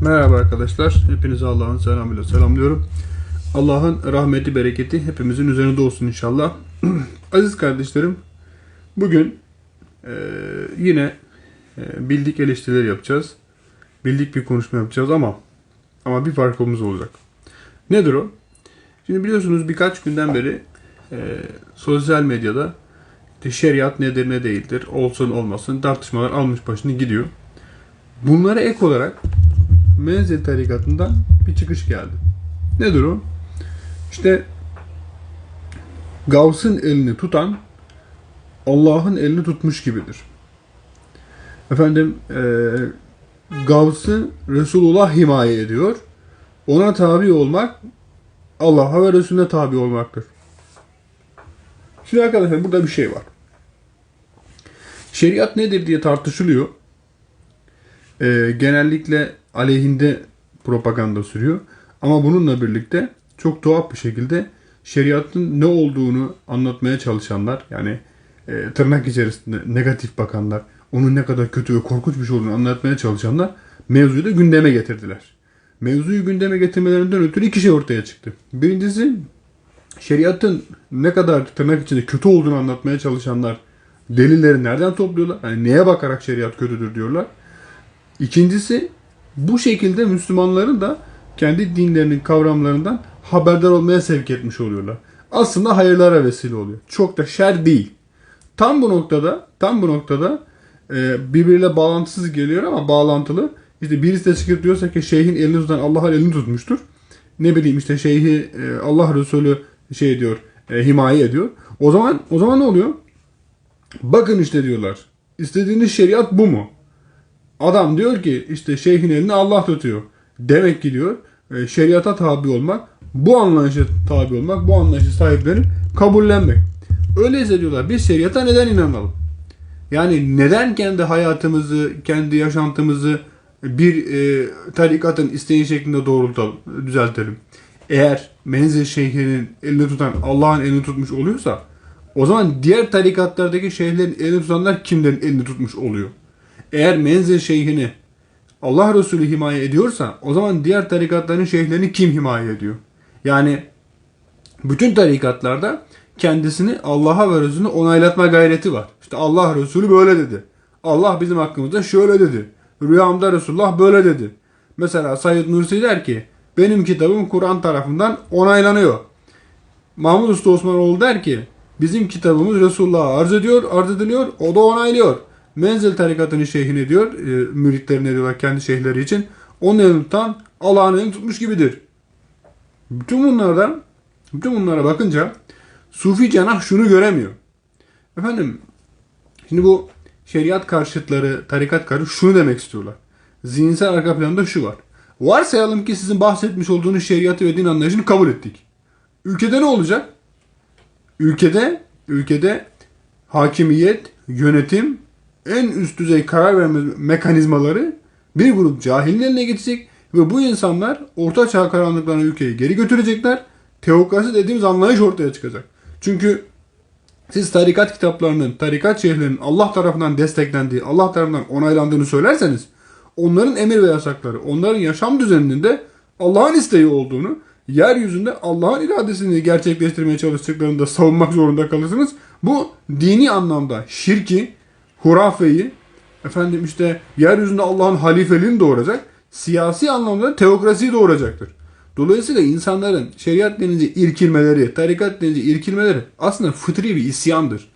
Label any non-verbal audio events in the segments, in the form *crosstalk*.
Merhaba arkadaşlar. Hepinize Allah'ın selamıyla selamlıyorum. Allah'ın rahmeti, bereketi hepimizin üzerinde olsun inşallah. *clears throat* Aziz kardeşlerim, bugün e, yine e, bildik eleştiriler yapacağız. Bildik bir konuşma yapacağız ama ama bir farkımız olacak. Nedir o? Şimdi biliyorsunuz birkaç günden beri e, sosyal medyada işte şeriat nedir ne değildir, olsun olmasın tartışmalar almış başını gidiyor. Bunlara ek olarak Menzil tarikatından bir çıkış geldi. Nedir o? İşte Gavs'ın elini tutan Allah'ın elini tutmuş gibidir. Efendim e, Gavs'ı Resulullah himaye ediyor. Ona tabi olmak Allah'a ve Resulüne tabi olmaktır. Şimdi arkadaşlar burada bir şey var. Şeriat nedir diye tartışılıyor. E, genellikle aleyhinde propaganda sürüyor. Ama bununla birlikte çok tuhaf bir şekilde şeriatın ne olduğunu anlatmaya çalışanlar yani e, tırnak içerisinde negatif bakanlar onun ne kadar kötü ve korkunç bir şey olduğunu anlatmaya çalışanlar mevzuyu da gündeme getirdiler. Mevzuyu gündeme getirmelerinden ötürü iki şey ortaya çıktı. Birincisi şeriatın ne kadar tırnak içinde kötü olduğunu anlatmaya çalışanlar delilleri nereden topluyorlar? Yani neye bakarak şeriat kötüdür diyorlar. İkincisi bu şekilde Müslümanları da kendi dinlerinin kavramlarından haberdar olmaya sevk etmiş oluyorlar. Aslında hayırlara vesile oluyor. Çok da şer değil. Tam bu noktada, tam bu noktada e, birbiriyle bağlantısız geliyor ama bağlantılı. İşte birisi de çıkıp diyorsa ki şeyhin elini tutan Allah'ın elini tutmuştur. Ne bileyim işte şeyhi e, Allah Resulü şey diyor, e, himaye ediyor. O zaman o zaman ne oluyor? Bakın işte diyorlar. İstediğiniz şeriat bu mu? Adam diyor ki işte şeyhin elini Allah tutuyor. Demek ki diyor e, şeriata tabi olmak, bu anlayışa tabi olmak, bu anlayışı sahiplenip kabullenmek. Öyleyse diyorlar biz şeriata neden inanalım? Yani neden kendi hayatımızı, kendi yaşantımızı bir e, tarikatın isteği şeklinde doğrultalım, düzeltelim. Eğer menzil şeyhinin elini tutan Allah'ın elini tutmuş oluyorsa o zaman diğer tarikatlardaki şeyhlerin elini tutanlar kimlerin elini tutmuş oluyor? Eğer menzil şeyhini Allah Resulü himaye ediyorsa o zaman diğer tarikatların şeyhlerini kim himaye ediyor? Yani bütün tarikatlarda kendisini Allah'a ve Resulüne onaylatma gayreti var. İşte Allah Resulü böyle dedi. Allah bizim hakkımızda şöyle dedi. Rüyamda Resulullah böyle dedi. Mesela Said Nursi der ki benim kitabım Kur'an tarafından onaylanıyor. Mahmud Usta Osmanoğlu der ki bizim kitabımız Resulullah'a arz ediyor, arz ediliyor, o da onaylıyor. Menzil tarikatının şeyhine diyor, e, müritlerine diyorlar kendi şeyhleri için. Onun elini tutan Allah'ın elini tutmuş gibidir. Bütün bunlardan, bütün bunlara bakınca Sufi cenah şunu göremiyor. Efendim, şimdi bu şeriat karşıtları, tarikat karşıtları şunu demek istiyorlar. Zihinsel arka planda şu var. Varsayalım ki sizin bahsetmiş olduğunuz şeriatı ve din anlayışını kabul ettik. Ülkede ne olacak? Ülkede, ülkede hakimiyet, yönetim, en üst düzey karar verme mekanizmaları bir grup cahilin eline geçecek ve bu insanlar orta çağ karanlıklarına ülkeyi geri götürecekler. Teokrasi dediğimiz anlayış ortaya çıkacak. Çünkü siz tarikat kitaplarının, tarikat şeyhlerinin Allah tarafından desteklendiği, Allah tarafından onaylandığını söylerseniz onların emir ve yasakları, onların yaşam düzeninin de Allah'ın isteği olduğunu, yeryüzünde Allah'ın iradesini gerçekleştirmeye çalıştıklarını da savunmak zorunda kalırsınız. Bu dini anlamda şirki, hurafeyi, efendim işte yeryüzünde Allah'ın halifeliğini doğuracak, siyasi anlamda teokrasiyi doğuracaktır. Dolayısıyla insanların şeriat denince irkilmeleri, tarikat denince irkilmeleri aslında fıtri bir isyandır.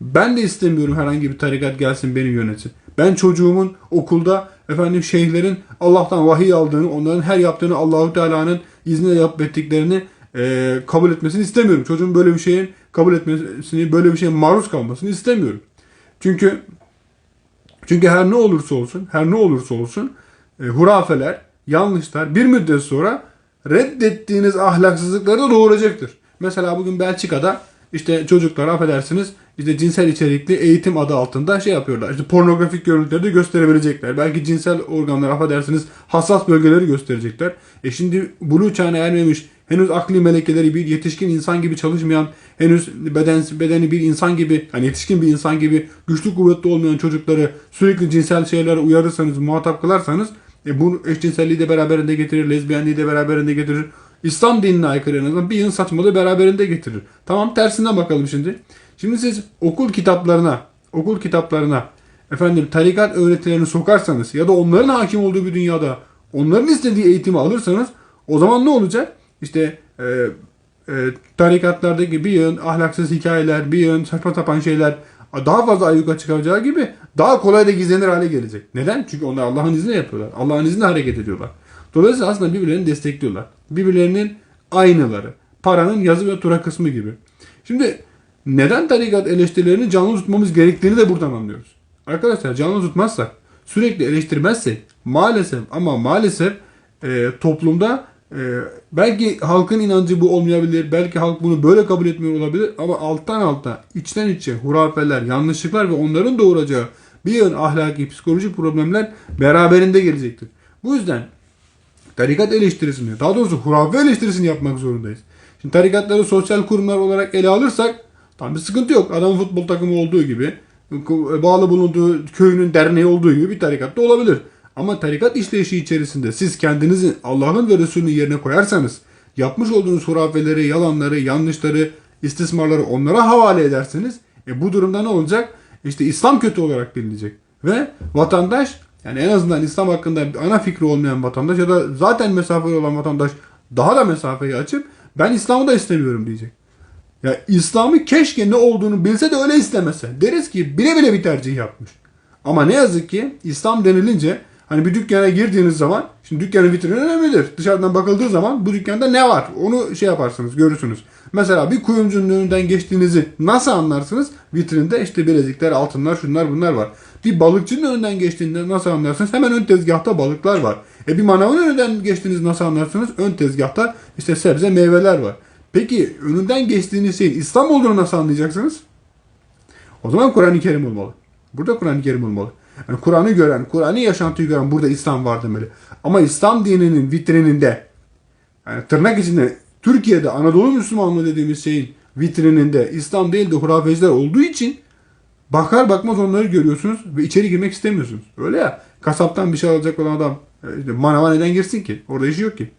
Ben de istemiyorum herhangi bir tarikat gelsin beni yönetsin. Ben çocuğumun okulda efendim şeyhlerin Allah'tan vahiy aldığını, onların her yaptığını Allahu Teala'nın izniyle yapıp ettiklerini e, kabul etmesini istemiyorum. Çocuğun böyle bir şeyin kabul etmesini, böyle bir şeye maruz kalmasını istemiyorum. Çünkü çünkü her ne olursa olsun, her ne olursa olsun e, hurafeler, yanlışlar bir müddet sonra reddettiğiniz ahlaksızlıkları da doğuracaktır. Mesela bugün Belçika'da işte çocuklar affedersiniz işte cinsel içerikli eğitim adı altında şey yapıyorlar. İşte pornografik görüntüleri de gösterebilecekler. Belki cinsel organlar affedersiniz hassas bölgeleri gösterecekler. E şimdi buluğ çağına ermemiş henüz akli melekeleri bir yetişkin insan gibi çalışmayan, henüz beden, bedeni bir insan gibi, hani yetişkin bir insan gibi güçlü kuvvetli olmayan çocukları sürekli cinsel şeylere uyarırsanız, muhatap kılarsanız E bu eşcinselliği de beraberinde getirir, lezbiyenliği de beraberinde getirir. İslam dinine aykırı en azından bir yığın saçmalığı beraberinde getirir. Tamam tersinden bakalım şimdi. Şimdi siz okul kitaplarına, okul kitaplarına efendim tarikat öğretilerini sokarsanız ya da onların hakim olduğu bir dünyada onların istediği eğitimi alırsanız o zaman ne olacak? İşte e, e, tarikatlardaki bir yığın ahlaksız hikayeler, bir yığın saçma sapan şeyler daha fazla ayyuka çıkaracağı gibi daha kolay da gizlenir hale gelecek. Neden? Çünkü onlar Allah'ın izniyle yapıyorlar. Allah'ın izniyle hareket ediyorlar. Dolayısıyla aslında birbirlerini destekliyorlar. Birbirlerinin aynıları. Paranın yazı ve tura kısmı gibi. Şimdi neden tarikat eleştirilerini canlı tutmamız gerektiğini de buradan anlıyoruz. Arkadaşlar canlı tutmazsak, sürekli eleştirmezsek maalesef ama maalesef e, toplumda belki halkın inancı bu olmayabilir, belki halk bunu böyle kabul etmiyor olabilir ama alttan alta, içten içe hurafeler, yanlışlıklar ve onların doğuracağı bir yığın ahlaki, psikolojik problemler beraberinde gelecektir. Bu yüzden tarikat eleştirisini, daha doğrusu hurafe eleştirisini yapmak zorundayız. Şimdi tarikatları sosyal kurumlar olarak ele alırsak tam bir sıkıntı yok. Adamın futbol takımı olduğu gibi, bağlı bulunduğu köyünün derneği olduğu gibi bir tarikat da olabilir. Ama tarikat işleyişi içerisinde siz kendinizi Allah'ın ve Resulünün yerine koyarsanız, yapmış olduğunuz hurafeleri, yalanları, yanlışları, istismarları onlara havale ederseniz, e bu durumda ne olacak? İşte İslam kötü olarak bilinecek. Ve vatandaş yani en azından İslam hakkında ana fikri olmayan vatandaş ya da zaten mesafeli olan vatandaş daha da mesafeyi açıp ben İslam'ı da istemiyorum diyecek. Ya İslam'ı keşke ne olduğunu bilse de öyle istemese. Deriz ki bile bile bir tercih yapmış. Ama ne yazık ki İslam denilince hani bir dükkana girdiğiniz zaman şimdi dükkanın vitrini önemlidir. Dışarıdan bakıldığı zaman bu dükkanda ne var? Onu şey yaparsınız, görürsünüz. Mesela bir kuyumcunun önünden geçtiğinizi nasıl anlarsınız? Vitrinde işte bilezikler, altınlar, şunlar bunlar var. Bir balıkçının önünden geçtiğinde nasıl anlarsınız? Hemen ön tezgahta balıklar var. E bir manavın önünden geçtiğiniz nasıl anlarsınız? Ön tezgahta işte sebze, meyveler var. Peki önünden geçtiğiniz şeyin İslam olduğunu nasıl anlayacaksınız? O zaman Kur'an-ı Kerim olmalı. Burada Kur'an-ı Kerim olmalı. Yani Kur'an'ı gören, Kur'an'ı yaşantıyı gören burada İslam var demeli. Ama İslam dininin vitrininde yani tırnak içinde Türkiye'de Anadolu Müslümanlığı dediğimiz şeyin vitrininde İslam değil de hurafeciler olduğu için bakar bakmaz onları görüyorsunuz ve içeri girmek istemiyorsunuz. Öyle ya. Kasaptan bir şey alacak olan adam e, işte manava neden girsin ki? Orada işi yok ki.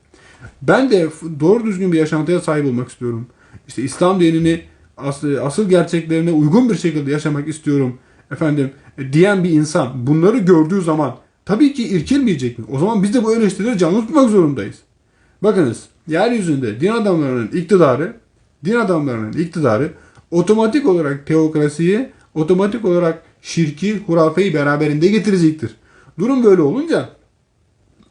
Ben de doğru düzgün bir yaşantıya sahip olmak istiyorum. İşte İslam dinini asıl, asıl gerçeklerine uygun bir şekilde yaşamak istiyorum. Efendim diyen bir insan bunları gördüğü zaman tabii ki irkilmeyecek mi? O zaman biz de bu eleştirileri canlı tutmak zorundayız. Bakınız yeryüzünde din adamlarının iktidarı din adamlarının iktidarı otomatik olarak teokrasiyi otomatik olarak şirki, hurafeyi beraberinde getirecektir. Durum böyle olunca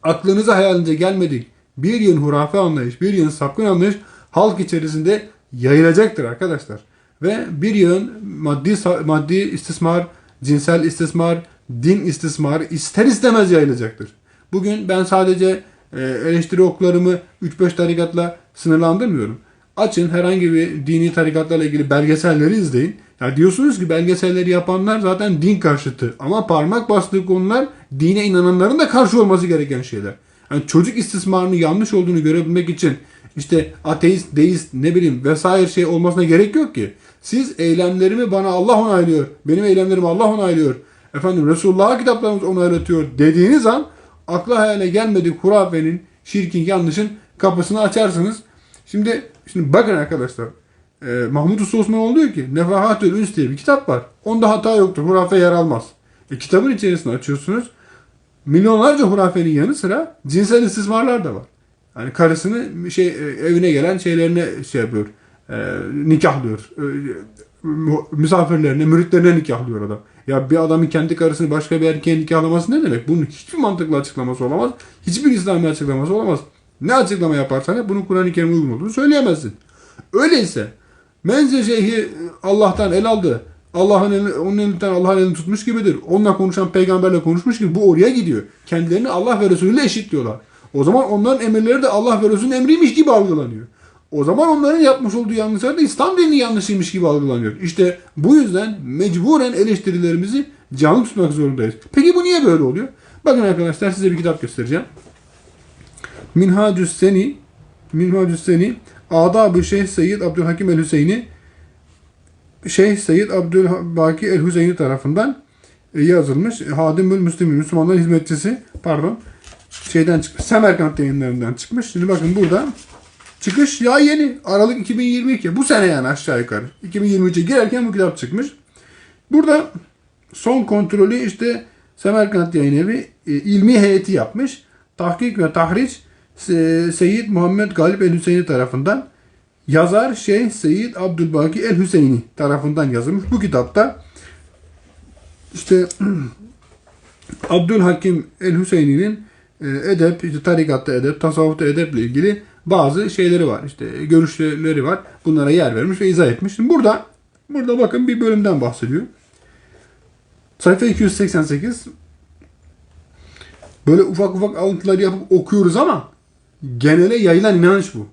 aklınıza hayalinize gelmedik bir yığın hurafe anlayış, bir yığın sapkın anlayış halk içerisinde yayılacaktır arkadaşlar. Ve bir yığın maddi maddi istismar, cinsel istismar, din istismarı ister istemez yayılacaktır. Bugün ben sadece e, eleştiri oklarımı 3-5 tarikatla sınırlandırmıyorum. Açın herhangi bir dini tarikatlarla ilgili belgeselleri izleyin. Ya diyorsunuz ki belgeselleri yapanlar zaten din karşıtı. Ama parmak bastığı konular dine inananların da karşı olması gereken şeyler. Yani çocuk istismarının yanlış olduğunu görebilmek için işte ateist, deist ne bileyim vesaire şey olmasına gerek yok ki. Siz eylemlerimi bana Allah onaylıyor. Benim eylemlerimi Allah onaylıyor. Efendim Resulullah'a kitaplarımız onaylatıyor dediğiniz an akla hayale gelmedik hurafenin, şirkin, yanlışın kapısını açarsınız. Şimdi şimdi bakın arkadaşlar. E, Mahmut Usta Osmanoğlu diyor ki Nefahatül Üns diye bir kitap var. Onda hata yoktur. Hurafe yer almaz. E, kitabın içerisine açıyorsunuz milyonlarca hurafenin yanı sıra cinsel istismarlar da var. Yani karısını şey evine gelen şeylerine şey yapıyor. E, nikahlıyor. E, misafirlerine, müritlerine nikahlıyor adam. Ya bir adamın kendi karısını başka bir erkeğe nikahlaması ne demek? Bunun hiçbir mantıklı açıklaması olamaz. Hiçbir İslami açıklaması olamaz. Ne açıklama yaparsan bunun Kur'an-ı Kerim'e uygun olduğunu söyleyemezsin. Öyleyse Menze Şeyhi Allah'tan el aldı. Allah'ın elini, onun elinden Allah'ın elini tutmuş gibidir. Onunla konuşan peygamberle konuşmuş gibi bu oraya gidiyor. Kendilerini Allah ve Resulü ile eşitliyorlar. O zaman onların emirleri de Allah ve Resulünün emriymiş gibi algılanıyor. O zaman onların yapmış olduğu yanlışlar da İslam dininin yanlışıymış gibi algılanıyor. İşte bu yüzden mecburen eleştirilerimizi canlı tutmak zorundayız. Peki bu niye böyle oluyor? Bakın arkadaşlar size bir kitap göstereceğim. Minhacü's Seni Minhacü's Seni Adab-ı Şeyh Seyyid Abdülhakim el-Hüseyin'i Şeyh Seyyid Abdülbaki el-Hüseyini tarafından yazılmış. Hadimül Müslümin, Müslümanların hizmetçisi, pardon. şeyden çıkmış. Semerkant yayınlarından çıkmış. Şimdi bakın burada çıkış ya yeni. Aralık 2022. Bu sene yani aşağı yukarı. 2023'e girerken bu kitap çıkmış. Burada son kontrolü işte Semerkant Yayın Evi e, ilmi heyeti yapmış. Tahkik ve tahriç Se- Seyyid Muhammed Galip El Hüseyini tarafından yazar Şeyh Seyyid Abdülbaki El Hüseyini tarafından yazılmış. Bu kitapta işte *clears throat* Abdülhakim El Hüseyni'nin e, edep, işte tarikatta edep, tasavvufta edeple ilgili bazı şeyleri var. İşte görüşleri var. Bunlara yer vermiş ve izah etmiş. Şimdi burada burada bakın bir bölümden bahsediyor. Sayfa 288 böyle ufak ufak alıntılar yapıp okuyoruz ama genele yayılan inanç bu.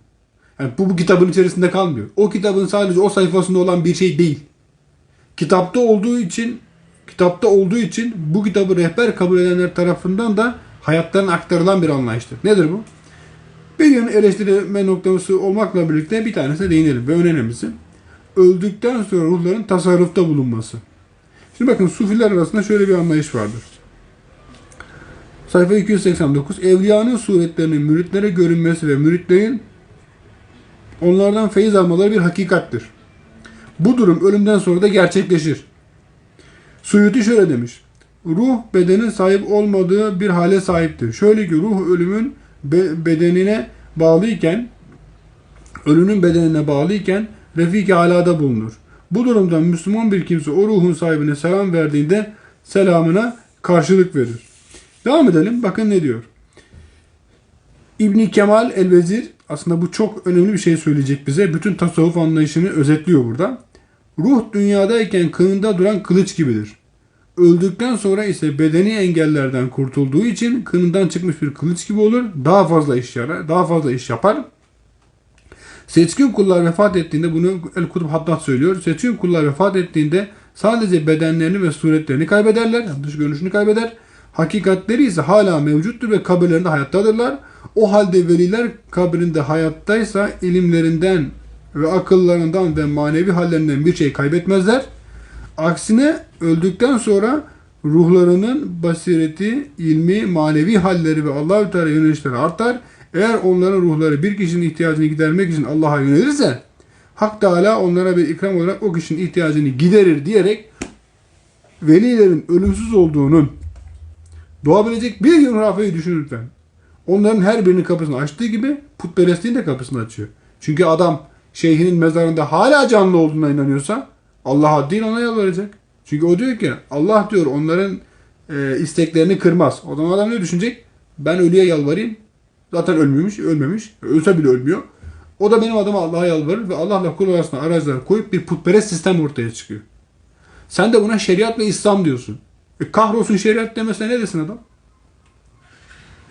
Yani bu, bu kitabın içerisinde kalmıyor. O kitabın sadece o sayfasında olan bir şey değil. Kitapta olduğu için kitapta olduğu için bu kitabı rehber kabul edenler tarafından da hayatlarına aktarılan bir anlayıştır. Nedir bu? Gün eleştirme noktası olmakla birlikte bir tanesine değinelim ve önemlisi öldükten sonra ruhların tasarrufta bulunması. Şimdi bakın sufiler arasında şöyle bir anlayış vardır. Sayfa 289 Evliyanın suretlerinin müritlere görünmesi ve müritlerin onlardan feyiz almaları bir hakikattir. Bu durum ölümden sonra da gerçekleşir. Suyuti şöyle demiş. Ruh bedenin sahip olmadığı bir hale sahiptir. Şöyle ki ruh ölümün be- bedenine bağlıyken ölünün bedenine bağlıyken refik alada bulunur. Bu durumda Müslüman bir kimse o ruhun sahibine selam verdiğinde selamına karşılık verir. Devam edelim. Bakın ne diyor. İbni Kemal el-Vezir aslında bu çok önemli bir şey söyleyecek bize. Bütün tasavvuf anlayışını özetliyor burada. Ruh dünyadayken kınında duran kılıç gibidir. Öldükten sonra ise bedeni engellerden kurtulduğu için kınından çıkmış bir kılıç gibi olur. Daha fazla iş yarar, daha fazla iş yapar. Seçkin kullar vefat ettiğinde bunu El Kutup Haddad söylüyor. Seçkin kullar vefat ettiğinde sadece bedenlerini ve suretlerini kaybederler. Dış görünüşünü kaybeder. Hakikatleri ise hala mevcuttur ve kabirlerinde hayattadırlar. O halde veliler kabrinde hayattaysa ilimlerinden ve akıllarından ve manevi hallerinden bir şey kaybetmezler. Aksine öldükten sonra ruhlarının basireti, ilmi, manevi halleri ve Allahü Teala yönelişleri artar. Eğer onların ruhları bir kişinin ihtiyacını gidermek için Allah'a yönelirse Hak Teala onlara bir ikram olarak o kişinin ihtiyacını giderir diyerek velilerin ölümsüz olduğunun doğabilecek bir hurafeyi düşün lütfen. Onların her birinin kapısını açtığı gibi putperestliğin de kapısını açıyor. Çünkü adam şeyhinin mezarında hala canlı olduğuna inanıyorsa Allah'a değil ona yalvaracak. Çünkü o diyor ki Allah diyor onların e, isteklerini kırmaz. O zaman adam ne düşünecek? Ben ölüye yalvarayım. Zaten ölmemiş, ölmemiş. Ölse bile ölmüyor. O da benim adıma Allah'a yalvarır ve Allah'la kul arasında aracılar koyup bir putperest sistem ortaya çıkıyor. Sen de buna şeriat ve İslam diyorsun. E kahrolsun şeriat demesine ne desin adam?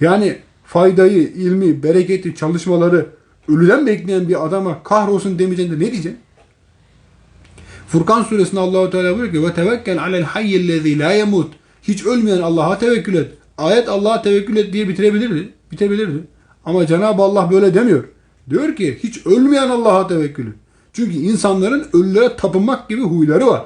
Yani faydayı, ilmi, bereketi, çalışmaları ölüden bekleyen bir adama kahrolsun demeyeceksin de ne diyeceksin? Furkan suresinde Allahu Teala buyuruyor ki ve tevekkel alel hayyellezî la yemut. Hiç ölmeyen Allah'a tevekkül et. Ayet Allah'a tevekkül et diye bitirebilirdi. Bitebilirdi. Ama Cenab-ı Allah böyle demiyor. Diyor ki hiç ölmeyen Allah'a tevekkül et. Çünkü insanların ölülere tapınmak gibi huyları var.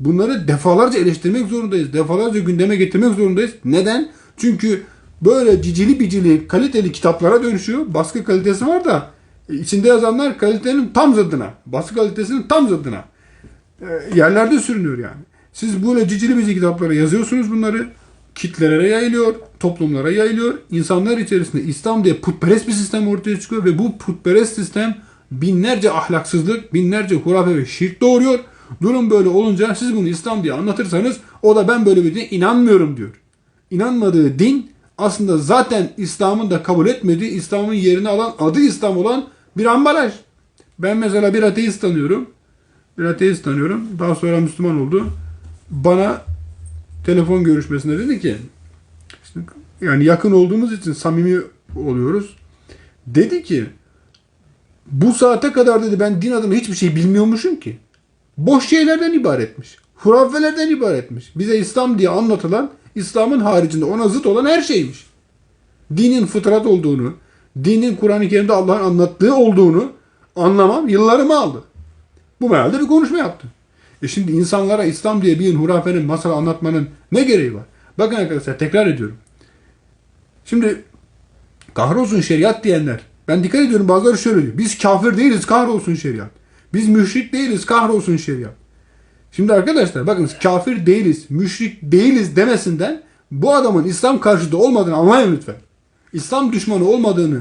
Bunları defalarca eleştirmek zorundayız. Defalarca gündeme getirmek zorundayız. Neden? Çünkü böyle cicili bicili kaliteli kitaplara dönüşüyor. Baskı kalitesi var da içinde yazanlar kalitenin tam zıddına. Baskı kalitesinin tam zıddına. E, yerlerde sürünüyor yani. Siz böyle cicili bicili kitaplara yazıyorsunuz bunları. Kitlelere yayılıyor, toplumlara yayılıyor. İnsanlar içerisinde İslam diye putperest bir sistem ortaya çıkıyor ve bu putperest sistem binlerce ahlaksızlık, binlerce hurafe ve şirk doğuruyor. Durum böyle olunca siz bunu İslam diye anlatırsanız o da ben böyle bir dine inanmıyorum diyor. İnanmadığı din aslında zaten İslam'ın da kabul etmediği, İslam'ın yerini alan, adı İslam olan bir ambalaj. Ben mesela bir ateist tanıyorum. Bir ateist tanıyorum. Daha sonra Müslüman oldu. Bana telefon görüşmesinde dedi ki işte yani yakın olduğumuz için samimi oluyoruz. Dedi ki bu saate kadar dedi ben din adına hiçbir şey bilmiyormuşum ki. Boş şeylerden ibaretmiş. Hurafelerden ibaretmiş. Bize İslam diye anlatılan İslam'ın haricinde ona zıt olan her şeymiş. Dinin fıtrat olduğunu, dinin Kur'an-ı Kerim'de Allah'ın anlattığı olduğunu anlamam yıllarımı aldı. Bu mealde bir konuşma yaptı. E şimdi insanlara İslam diye bir hurafenin masal anlatmanın ne gereği var? Bakın arkadaşlar tekrar ediyorum. Şimdi kahrolsun şeriat diyenler. Ben dikkat ediyorum bazıları şöyle diyor. Biz kafir değiliz kahrolsun şeriat. Biz müşrik değiliz kahrolsun şeriat. Şimdi arkadaşlar bakın kafir değiliz, müşrik değiliz demesinden bu adamın İslam karşıtı olmadığını anlayın lütfen. İslam düşmanı olmadığını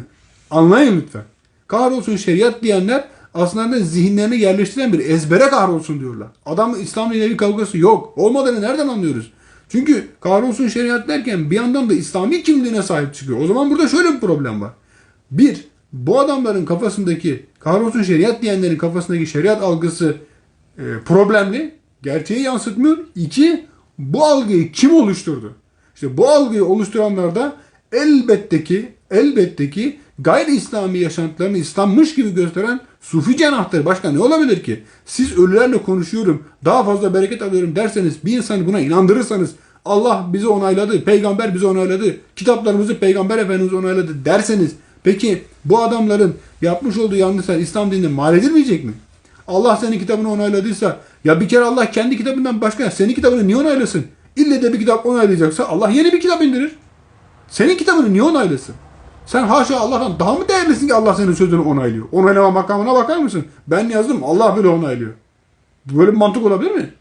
anlayın lütfen. Kahrolsun şeriat diyenler aslında zihinlerine yerleştiren bir ezbere kahrolsun diyorlar. Adam İslam'la ilgili bir kavgası yok. Olmadığını nereden anlıyoruz? Çünkü kahrolsun şeriat derken bir yandan da İslami kimliğine sahip çıkıyor. O zaman burada şöyle bir problem var. Bir, bu adamların kafasındaki kahrolsun şeriat diyenlerin kafasındaki şeriat algısı e, problemli. Gerçeği yansıtmıyor. İki, bu algıyı kim oluşturdu? İşte bu algıyı oluşturanlar da elbette ki elbette ki gayri İslami yaşantılarını İslammış gibi gösteren sufi cenahtır. Başka ne olabilir ki? Siz ölülerle konuşuyorum, daha fazla bereket alıyorum derseniz, bir insanı buna inandırırsanız, Allah bizi onayladı, peygamber bizi onayladı, kitaplarımızı peygamber efendimiz onayladı derseniz, peki bu adamların yapmış olduğu yanlışlar İslam dininde mal edilmeyecek mi? Allah senin kitabını onayladıysa, ya bir kere Allah kendi kitabından başka senin kitabını niye onaylasın? İlle de bir kitap onaylayacaksa Allah yeni bir kitap indirir. Senin kitabını niye onaylasın? Sen haşa Allah'tan daha mı değerlisin ki Allah senin sözünü onaylıyor? Onaylama makamına bakar mısın? Ben yazdım Allah bile onaylıyor. Böyle bir mantık olabilir mi?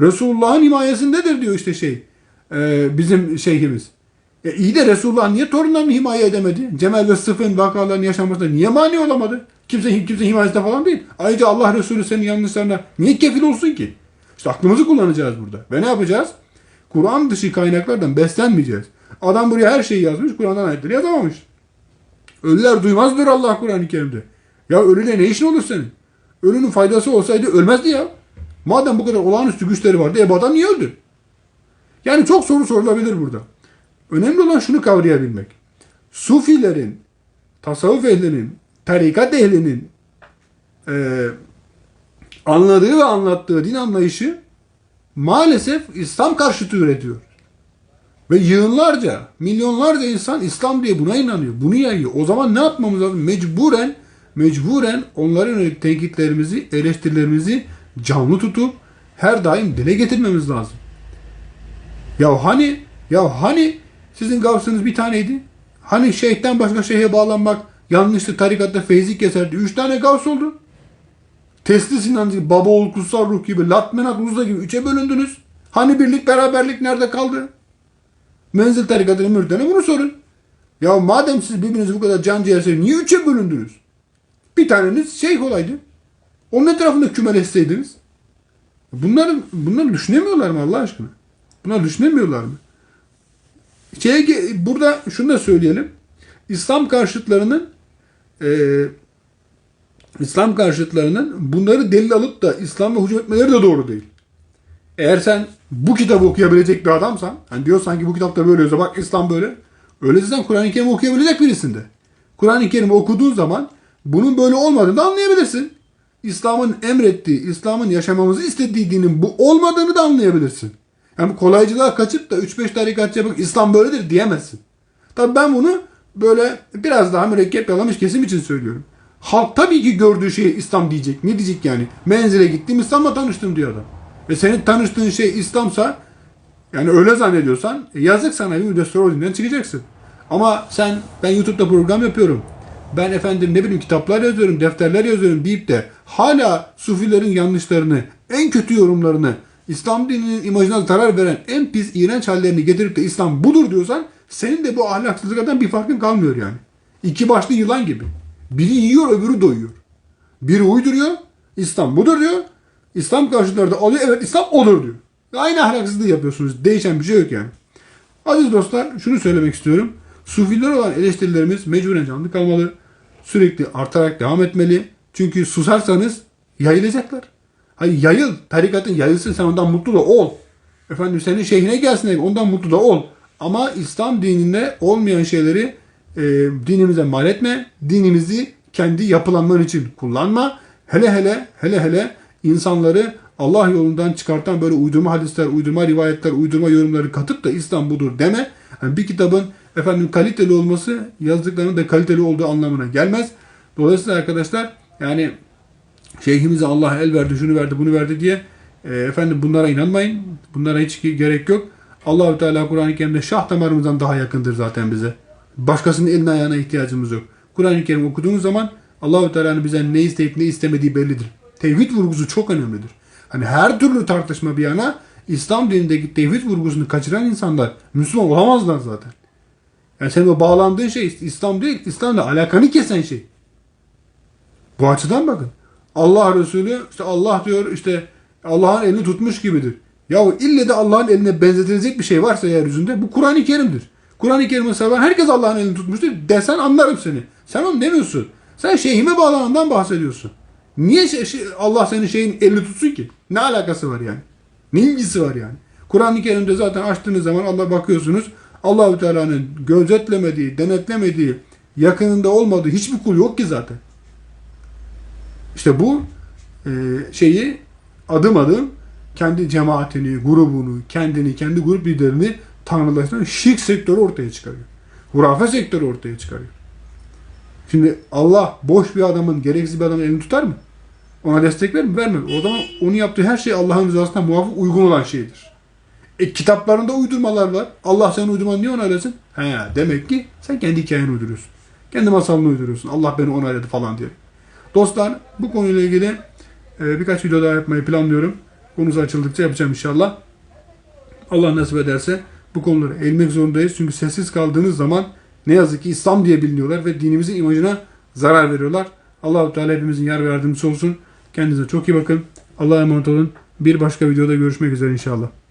Resulullah'ın himayesindedir diyor işte şey. e, bizim şeyhimiz. E iyi de Resulullah niye torunlarını himaye edemedi? Cemel ve Sıfın vakalarının yaşanmasına niye mani olamadı? Kimse, kimse himayesinde falan değil. Ayrıca Allah Resulü senin yanlışlarına niye kefil olsun ki? İşte aklımızı kullanacağız burada. Ve ne yapacağız? Kur'an dışı kaynaklardan beslenmeyeceğiz. Adam buraya her şeyi yazmış, Kur'an'dan ayetleri yazamamış. Ölüler duymaz diyor Allah Kur'an-ı Kerim'de. Ya ölüyle ne işin olur senin? Ölünün faydası olsaydı ölmezdi ya. Madem bu kadar olağanüstü güçleri vardı, Ebu Adam niye öldü? Yani çok soru sorulabilir burada. Önemli olan şunu kavrayabilmek. Sufilerin, tasavvuf ehlinin, tarikat ehlinin e, anladığı ve anlattığı din anlayışı maalesef İslam karşıtı üretiyor. Ve yığınlarca, milyonlarca insan İslam diye buna inanıyor. Bunu yayıyor. O zaman ne yapmamız lazım? Mecburen, mecburen onların yönelik tenkitlerimizi, eleştirilerimizi canlı tutup her daim dile getirmemiz lazım. Ya hani, ya hani sizin gavsınız bir taneydi? Hani şeyhten başka şeyhe bağlanmak yanlıştı, tarikatta feyzik keserdi. Üç tane gavs oldu. Teslis inancı, baba oğul kutsal ruh gibi, latmenat uzda gibi üçe bölündünüz. Hani birlik, beraberlik nerede kaldı? Menzil tarikatının müritlerine bunu sorun. Ya madem siz birbirinizi bu kadar can ciğer seviyorsunuz, niye üçe bölündünüz? Bir taneniz şeyh olaydı. Onun etrafında kümeleşseydiniz. Bunları, bunları düşünemiyorlar mı Allah aşkına? Bunları düşünemiyorlar mı? Şeye, ge- burada şunu da söyleyelim. İslam karşıtlarının e, İslam karşıtlarının bunları delil alıp da İslam'a hücum etmeleri de doğru değil. Eğer sen bu kitabı okuyabilecek bir adamsan, hani diyorsan ki bu kitapta böyle yazıyor, bak İslam böyle. Öyleyse sen Kur'an-ı Kerim'i okuyabilecek birisinde. Kur'an-ı Kerim'i okuduğun zaman bunun böyle olmadığını da anlayabilirsin. İslam'ın emrettiği, İslam'ın yaşamamızı istediği dinin bu olmadığını da anlayabilirsin. Yani kolaycılığa kaçıp da 3-5 tarikat yapıp İslam böyledir diyemezsin. Tabii ben bunu böyle biraz daha mürekkep yalamış kesim için söylüyorum. Halk tabii ki gördüğü şeyi İslam diyecek. Ne diyecek yani? Menzile gittim İslam'la tanıştım diyor adam. Ve senin tanıştığın şey İslam'sa yani öyle zannediyorsan e, yazık sana bir müddet sonra o dinden çıkacaksın. Ama sen ben YouTube'da program yapıyorum. Ben efendim ne bileyim kitaplar yazıyorum, defterler yazıyorum deyip de hala sufilerin yanlışlarını, en kötü yorumlarını, İslam dininin imajına zarar veren en pis, iğrenç hallerini getirip de İslam budur diyorsan senin de bu ahlaksızlıktan bir farkın kalmıyor yani. İki başlı yılan gibi. Biri yiyor öbürü doyuyor. Biri uyduruyor, İslam budur diyor. İslam karşıtları da alıyor, evet İslam olur diyor. Aynı ahlaksızlığı yapıyorsunuz. Değişen bir şey yok yani. Aziz dostlar şunu söylemek istiyorum. Sufiler olan eleştirilerimiz mecburen canlı kalmalı. Sürekli artarak devam etmeli. Çünkü susarsanız yayılacaklar. Hayır yayıl. Tarikatın yayılsın sen ondan mutlu da ol. Efendim senin şeyhine gelsin ondan mutlu da ol. Ama İslam dininde olmayan şeyleri e, dinimize mal etme. Dinimizi kendi yapılanman için kullanma. Hele hele hele hele insanları Allah yolundan çıkartan böyle uydurma hadisler, uydurma rivayetler, uydurma yorumları katıp da İslam budur deme. Yani bir kitabın efendim kaliteli olması yazdıklarının da kaliteli olduğu anlamına gelmez. Dolayısıyla arkadaşlar yani şeyhimize Allah el verdi, şunu verdi, bunu verdi diye e, efendim bunlara inanmayın. Bunlara hiç gerek yok. Allahü Teala Kur'an-ı Kerim'de şah damarımızdan daha yakındır zaten bize. Başkasının eline ayağına ihtiyacımız yok. Kur'an-ı Kerim okuduğunuz zaman Allahü Teala'nın bize ne isteyip ne istemediği bellidir. Tevhid vurgusu çok önemlidir. Hani her türlü tartışma bir yana İslam dinindeki tevhid vurgusunu kaçıran insanlar Müslüman olamazlar zaten. Yani senin o bağlandığın şey İslam değil, İslam'la alakanı kesen şey. Bu açıdan bakın. Allah Resulü işte Allah diyor işte Allah'ın elini tutmuş gibidir. Ya ille de Allah'ın eline benzetilecek bir şey varsa yeryüzünde bu Kur'an-ı Kerim'dir. Kur'an-ı Kerim'i seven herkes Allah'ın elini tutmuştur desen anlarım seni. Sen onu demiyorsun. Sen şeyhime bağlanandan bahsediyorsun. Niye şey- şey- Allah senin şeyin elini tutsun ki? Ne alakası var yani? Ne ilgisi var yani? Kur'an-ı Kerim'de zaten açtığınız zaman Allah bakıyorsunuz Allahü Teala'nın gözetlemediği, denetlemediği, yakınında olmadığı hiçbir kul yok ki zaten. İşte bu e, şeyi adım adım kendi cemaatini, grubunu, kendini, kendi grup liderini tanrılaştıran şirk sektörü ortaya çıkarıyor. Hurafe sektörü ortaya çıkarıyor. Şimdi Allah boş bir adamın, gereksiz bir adamın elini tutar mı? Ona destek verir mi? Vermez. O zaman onun yaptığı her şey Allah'ın rızasına muvafık uygun olan şeydir. E kitaplarında uydurmalar var. Allah sen uydurman niye onaylasın? He demek ki sen kendi hikayeni uyduruyorsun. Kendi masalını uyduruyorsun. Allah beni onayladı falan diye. Dostlar bu konuyla ilgili e, birkaç video daha yapmayı planlıyorum. Konusu açıldıkça yapacağım inşallah. Allah nasip ederse bu konuları eğilmek zorundayız. Çünkü sessiz kaldığınız zaman ne yazık ki İslam diye biliniyorlar ve dinimizin imajına zarar veriyorlar. Allahu Teala hepimizin yar ve yardımcısı olsun. Kendinize çok iyi bakın. Allah'a emanet olun. Bir başka videoda görüşmek üzere inşallah.